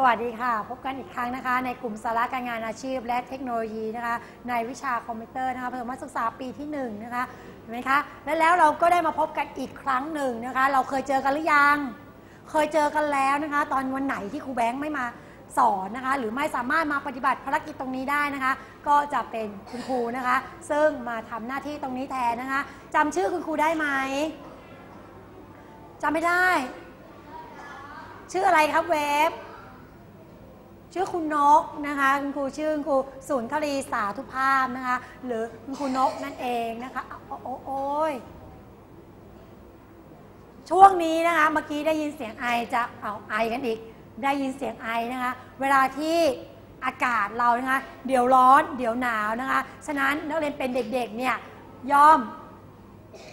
สวัสดีค่ะ พบกันอีกครั้งนะคะ ในกลุ่มสาระการงานอาชีพ และเทคโนโลยีนะคะ ในวิชาคอมพิวเตอร์นะคะประถมศึกษาปีที่1นะคะเห็นไหมคะและแล้วเราก็ได้มาพบกันอีกครั้งหนึ่งนะคะ เราเคยเจอกันหรือยัง เคยเจอกันแล้วนะคะ ตอนวันไหนที่ครูแบงค์ไม่มาสอนนะคะ หรือไม่สามารถมาปฏิบัติภารกิจตรงนี้ได้นะคะ ก็จะเป็นคุณครูนะคะ ซึ่งมาทำหน้าที่ตรงนี้แทนนะคะจำชื่อคุณครูได้ไหมจำไม่ได้ ชื่ออะไรครับเวฟ ชื่อคุณนกนะคะคุณครูชื่อคุณครูศูนย์คลีสาธุภาพนะคะ หรือคุณครูนกนั่นเองนะคะโอ้โอโอ้ยช่วงนี้นะคะเมื่อกี้ได้ยินเสียงไอจะเอาไอกันอีก ได้ยินเสียงไอนะคะ เวลาที่อากาศเรานะคะเดี๋ยวร้อนเดี๋ยวหนาวนะคะ ฉะนั้นนักเรียนเป็นเด็กๆเนี่ยยอม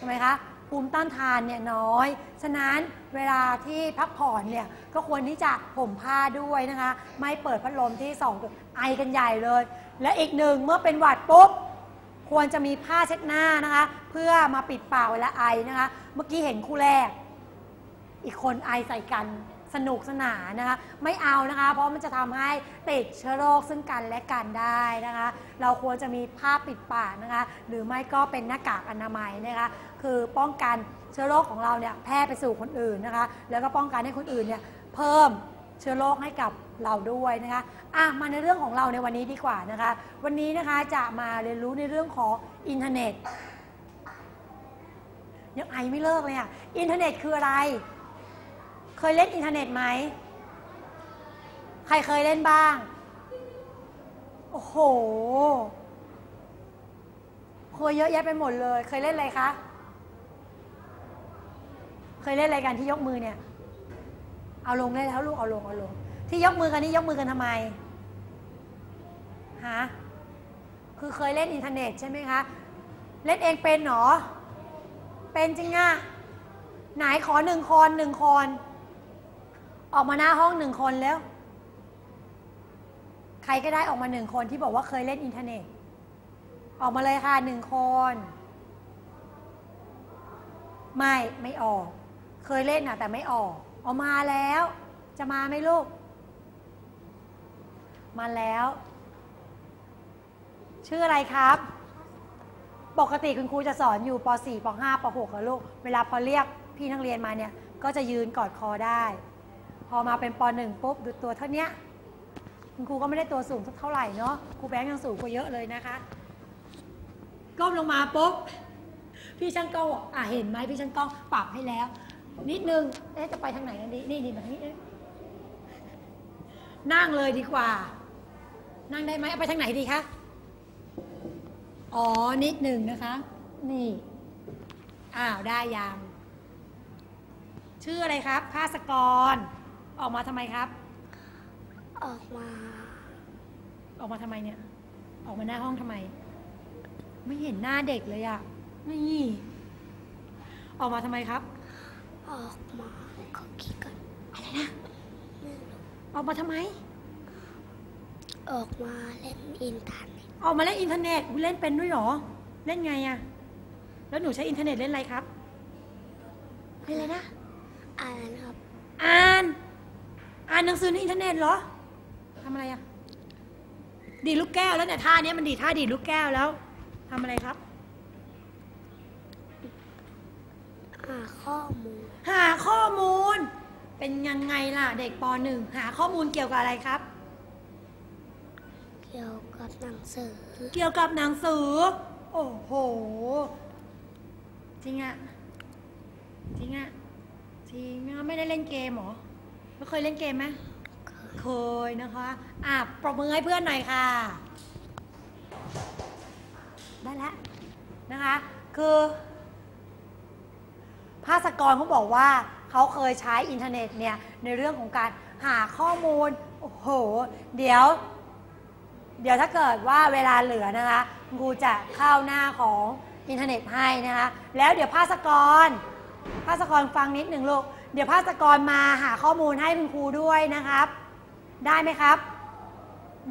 ทำไมคะ ภูมิต้านทานเนี่ยน้อย ฉะนั้นเวลาที่พักผ่อนเนี่ยก็ควรที่จะห่มผ้าด้วยนะคะ ไม่เปิดพัดลมที่สองไอกันใหญ่เลย และอีกหนึ่งเมื่อเป็นหวัดปุ๊บควรจะมีผ้าเช็ดหน้านะคะ เพื่อมาปิดปากเวลาไอนะคะ เมื่อกี้เห็นคู่แรก อีกคนไอใส่กัน สนุกสนานนะคะ ไม่เอานะคะ เพราะมันจะทำให้ติดเชื้อโรคซึ่งกันและกันได้นะคะ เราควรจะมีผ้าปิดปากนะคะ หรือไม่ก็เป็นหน้ากากอนามัยนะคะ คือป้องกันเชื้อโรคของเราเนี่ยแพร่ไปสู่คนอื่นนะคะ แล้วก็ป้องกันให้คนอื่นเนี่ยเพิ่มเชื้อโรคให้กับเราด้วยนะคะอะมาในเรื่องของเราในวันนี้ดีกว่านะคะ วันนี้นะคะจะมาเรียนรู้ในเรื่องของอินเทอร์เน็ตยังไอไม่เลิกเลยอะ อินเทอร์เน็ตคืออะไร ยเล่นอินเทอร์เน็ตไหม ใครเคยเล่นบ้าง โอ้โหเคยเยอะแยะไปหมดเลย เคยเล่นอะไรคะ เคยเล่นอะไรกันที่ยกมือเนี่ย เอาลงได้แล้วลูกเอาลงเอาลง ที่ยกมือกันนี่ยกมือกันทำไม ฮะ คือเคยเล่นอินเทอร์เน็ตใช่ไหมคะ เล่นเองเป็นเหรอ เป็นจริงอะไหนขอหนึ่งคอนหนึ่งคอน ออกมาหน้าห้องหนึ่งคนแล้ว ใครก็ได้ออกมาหนึ่งคนที่บอกว่าเคยเล่นอินเทอร์เน็ต ออกมาเลยค่ะหนึ่งคน ไม่ไม่ออก เคยเล่นนะแต่ไม่ออก ออกมาแล้ว จะมาไหมลูก มาแล้ว ชื่ออะไรครับ ปกติคุณครูจะสอนอยู่ป .4 ป .5 ป .6 แล้วลูก เวลาพอเรียกพี่นักเรียนมาเนี่ย ก็จะยืนกอดคอได้ อมาเป็นป .1 ปุ๊บดูตัวเท่านี้คุณครูก็ไม่ได้ตัวสูงสักเท่าไหร่เนาะครูแบงค์ยังสูงกว่าเยอะเลยนะคะก้มลงมาปุ๊บพี่ช่างกล้องอะเห็นไหมพี่ช่างกล้องปรับให้แล้ว นิดนึงเอ๊ะจะไปทางไหนกันดีนี่นี่แบบนี้นั่งเลยดีกว่า นั่งได้ไหมเอาไปทางไหนดีคะอ๋อนิดหนึ่งนะคะ นี่อ้าวได้ยังชื่ออะไรครับภาสกร ออกมาทำไมครับ ออกมา ออกมาทำไมเนี่ย ออกมาหน้าห้องทำไม ไม่เห็นหน้าเด็กเลยอะนี่ออกมาทำไมครับ ออกมาขอคิดก่อนอะไรนะออกมาทำไม ออกมาเล่นอินเทอร์เน็ตออกมาเล่นอินเทอร์เน็ตอุ๊ยเล่นเป็นด้วยเหรอ เล่นไงอะแล้วหนูใช้อินเทอร์เน็ตเล่นอะไรครับเล่นอะไรนะ อ่านครับ อ่าน อ่านหนังสือในอินเทอร์เน็ตเหรอทำอะไรอะดีดลูกแก้วแล้วเนี่ยท่าเนี้ยมันดีดท่าดีดลูกแก้วแล้วทำอะไรครับ หาข้อมูล หาข้อมูล เป็นยังไงล่ะ เด็กปหนึ่งหาข้อมูลเกี่ยวกับอะไรครับ เกี่ยวกับหนังสือ เกี่ยวกับหนังสือ โอ้โห จริงอะจริงอะจริงอะไม่ได้เล่นเกมเหรอ ไม่เคยเล่นเกมไหมเคยนะคะ อะปรบมือให้เพื่อนหน่อยค่ะ ได้แล้วนะคะ คือภาสกรเขาบอกว่าเขาเคยใช้อินเทอร์เน็ตเนี่ย ในเรื่องของการหาข้อมูล โอ้โห เดี๋ยว เดี๋ยวถ้าเกิดว่าเวลาเหลือนะคะคุณครูจะเข้าหน้าของอินเทอร์เน็ตให้นะคะ แล้วเดี๋ยวภาสกรภาสกรฟังนิดหนึ่งลูก เดี๋ยวภาสกรมาหาข้อมูลให้คุณครูด้วยนะครับ ได้ไหมครับ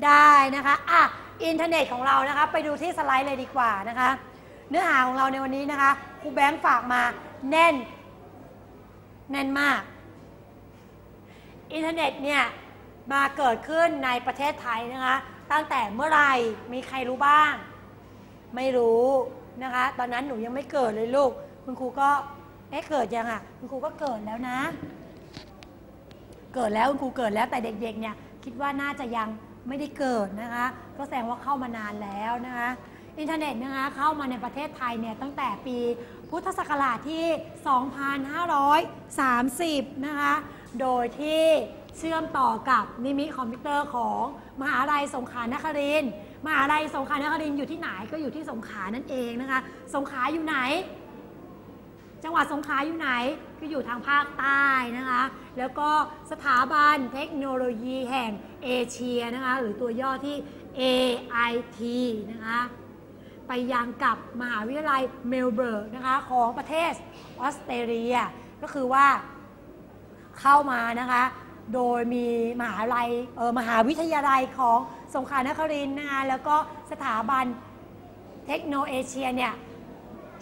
ได้นะคะอะอินเทอร์เน็ตของเรานะคะไปดูที่สไลด์เลยดีกว่านะคะ เนื้อหาของเราในวันนี้นะคะครูแบงค์ฝากมาแน่น แน่นมาก อินเทอร์เน็ตเนี่ยมาเกิดขึ้นในประเทศไทยนะคะ ตั้งแต่เมื่อไหร่มีใครรู้บ้าง ไม่รู้นะคะ ตอนนั้นหนูยังไม่เกิดเลยลูก คุณครูก็ เอ๊ะเกิดยังอะคุณครูก็เกิดแล้วนะ เกิดแล้วคุณครูเกิดแล้วแต่เด็กๆเนี่ยคิดว่าน่าจะยังไม่ได้เกิดนะคะ ก็แสดงว่าเข้ามานานแล้วนะคะอินเทอร์เน็ตนะคะเข้ามาในประเทศไทยเนี่ยตั้งแต่ปีพุทธศักราชที่ 2530 นะคะ โดยที่เชื่อมต่อกับนิมิคอมพิวเตอร์ของมหาลัยสงขลานครินทร์มหาลัยสงขลานครินทร์อยู่ที่ไหนก็อยู่ที่สงขลานั่นเองนะคะ สงขลาอยู่ไหน จังหวัดสงขลาอยู่ไหนก็อยู่ทางภาคใต้นะคะ แล้วก็สถาบันเทคโนโลยีแห่งเอเชียนะคะ หรือตัวย่อที่ AIT นะคะ ไปยังกับมหาวิทยาลัยเมลเบิร์กนะคะของประเทศออสเตรเลีย ก็คือว่าเข้ามานะคะ โดยมีมหาลัยเออมหาวิทยาลัยของสงขลานครินทร์นะคะ แล้วก็สถาบันเทคโนเอเชียเนี่ย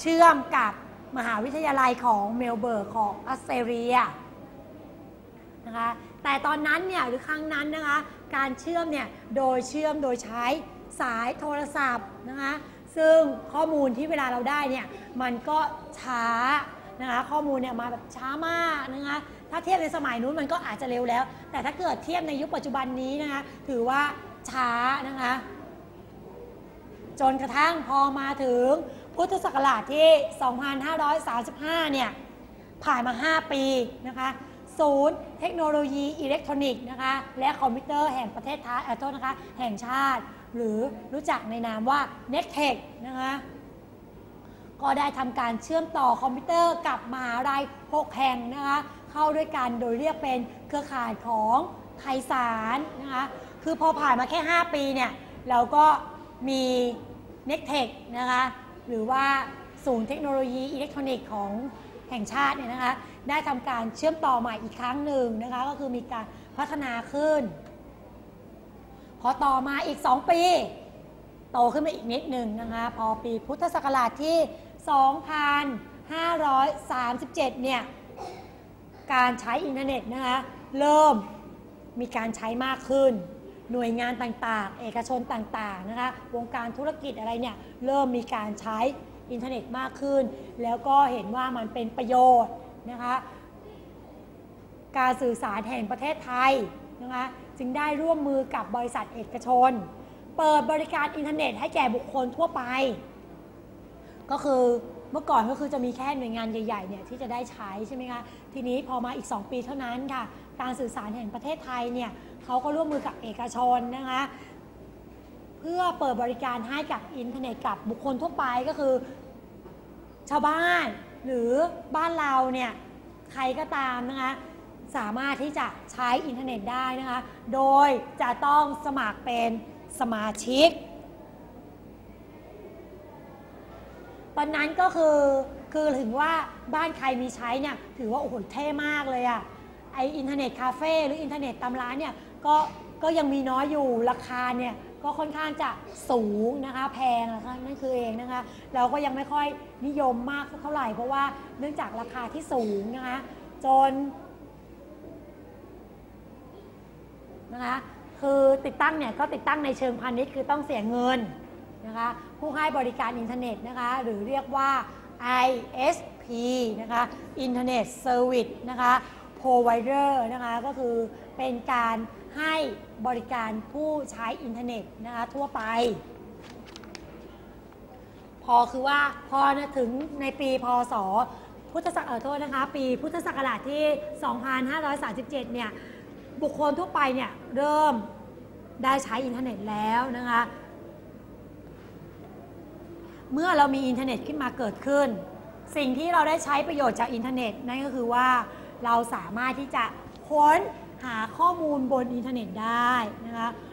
เชื่อมกับ มหาวิทยาลัยของเมลเบิร์กของออสเตรเลียนะคะแต่ตอนนั้นเนี่ยหรือครั้งนั้นนะคะการเชื่อมเนี่ยโดยเชื่อมโดยใช้สายโทรศัพท์นะคะซึ่งข้อมูลที่เวลาเราได้เนี่ยมันก็ช้านะคะข้อมูลเนี่ยมาแบบช้ามากนะคะถ้าเทียบในสมัยนู้นมันก็อาจจะเร็วแล้ว แต่ถ้าเกิดเทียบในยุคปัจจุบันนี้นะคะถือว่าช้านะคะจนกระทั่งพอมาถึง พุทธศักราชที่ 2535 เนี่ย ผ่านมา 5 ปีนะคะ ศูนย์เทคโนโลยีอิเล็กทรอนิกส์นะคะ และคอมพิวเตอร์แห่งประเทศไทยเออโทษนะคะ แห่งชาติ หรือรู้จักในนามว่า n e c t e c h นะคะ ก็ได้ทำการเชื่อมต่อคอมพิวเตอร์กับมหาลัย 6 แห่งนะคะ เข้าด้วยกันโดยเรียกเป็นเครือข่ายของไทยสารนะคะ คือพอผ่านมาแค่ 5 ปีเนี่ย เราก็มี n e c t e c h นะคะ หรือว่าศูนย์เทคโนโลยีอิเล็กทรอนิกส์ของแห่งชาติเนี่ยนะคะได้ทำการเชื่อมต่อใหม่อีกครั้งหนึ่งนะคะก็คือมีการพัฒนาขึ้น พอต่อมาอีก 2 ปี โตขึ้นมาอีกนิดหนึ่งนะคะพอปีพุทธศักราชที่ 2537 เนี่ยการใช้อินเทอร์เน็ตนะคะเริ่มมีการใช้มากขึ้น หน่วยงานต่างๆ เอกชนต่างๆนะคะวงการธุรกิจอะไรเนี่ยเริ่มมีการใช้อินเทอร์เน็ตมากขึ้น แล้วก็เห็นว่ามันเป็นประโยชน์นะคะการสื่อสารแห่งประเทศไทยนะคะจึงได้ร่วมมือกับบริษัทเอกชน เปิดบริการอินเทอร์เน็ตให้แก่บุคคลทั่วไป ก็คือเมื่อก่อนก็คือจะมีแค่หน่วยงานใหญ่ๆเนี่ยที่จะได้ใช้ใช่ไหมคะทีนี้พอมาอีก 2 ปีเท่านั้นค่ะ การสื่อสารแห่งประเทศไทยเนี่ย เขาก็ร่วมมือกับเอกชนนะคะเพื่อเปิดบริการให้กับอินเทอร์เน็ตกับบุคคลทั่วไปก็คือ ชาวบ้านหรือบ้านเราเนี่ยใครก็ตามนะคะสามารถที่จะใช้อินเทอร์เน็ตได้นะคะ โดยจะต้องสมัครเป็นสมาชิก ตอนนั้นก็คือคือถึงว่าบ้านใครมีใช้เนี่ยถือว่าโอ้โหเท่มากเลยอะไออินเทอร์เน็ตคาเฟ่หรืออินเทอร์เน็ตตามร้านเนี่ย ก็ก็ยังมีน้อยอยู่ราคาเนี่ยก็ค่อนข้างจะสูงนะคะแพงนะคะนั่นคือเองนะคะ เราก็ยังไม่ค่อยนิยมมากเท่าไหร่ เพราะว่าเนื่องจากราคาที่สูงนะคะจนนะคะคือติดตั้งเนี่ยก็ติดตั้งในเชิงพาณิชย์คือต้องเสียเงินนะคะผู้ให้บริการอินเทอร์เน็ตนะคะหรือเรียกว่า ISP นะคะ Internet Service นะคะ Provider นะคะก็คือเป็นการ ให้บริการผู้ใช้อินเทอร์เน็ตนะคะทั่วไป พอคือว่าพอถึงในปีพศพุทธศักราชโทษนะคะ ปีพุทธศักราชที่ 2537 เนี่ย บุคคลทั่วไปเนี่ย เริ่มได้ใช้อินเทอร์เน็ตแล้วนะคะ เมื่อเรามีอินเทอร์เน็ตขึ้นมาเกิดขึ้น สิ่งที่เราได้ใช้ประโยชน์จากอินเทอร์เน็ตนั่นก็คือว่าเราสามารถที่จะค้น หาข้อมูลบนอินเทอร์เน็ตได้นะคะ